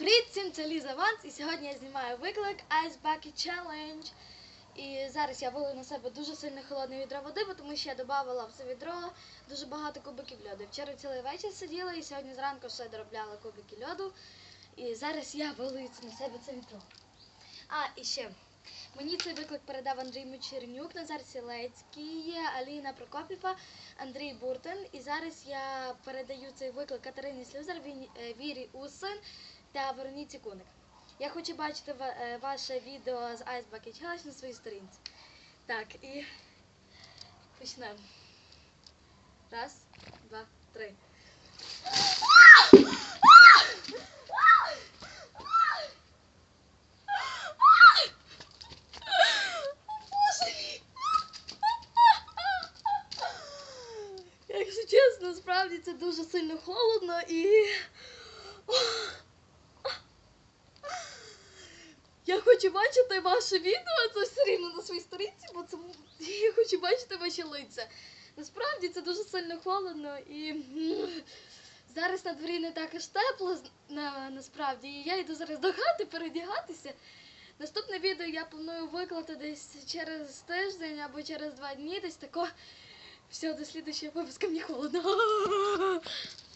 Привіт всім, це Ліза Ванс, і сьогодні я знімаю виклик Ice Bucket Challenge. І зараз я вилию на себе дуже сильно холодне відро води, тому що я додавала в це відро дуже багато кубиків льоду. Вчора цілий вечір сиділа і сьогодні зранку ще доробляла кубики льоду. І зараз я вилию на себе це відро. А, і ще. Мені цей виклик передав Андрій Мочернюк, Назар Сілецький, Аліна Прокопіва, Андрій Буртин. І зараз я передаю цей виклик Катерині Слюзар, е, Вірі Усин та Вероніці Куник. Я хочу бачити е, ваше відео з Ice Bucket Challenge на своїй сторінці. Так, і почнемо. Раз, два, три. Якщо чесно, справді це дуже сильно холодно і. Я хочу бачити ваше відео, це все рівно на своїй сторінці, бо це я хочу бачити ваші лиця. Насправді це дуже сильно холодно і зараз на дворі не так аж тепло на, насправді. І я йду зараз до хати передягатися. Наступне відео я планую виклати десь через тиждень або через два дні, десь тако. Все, до следующего выпуска. Мне холодно.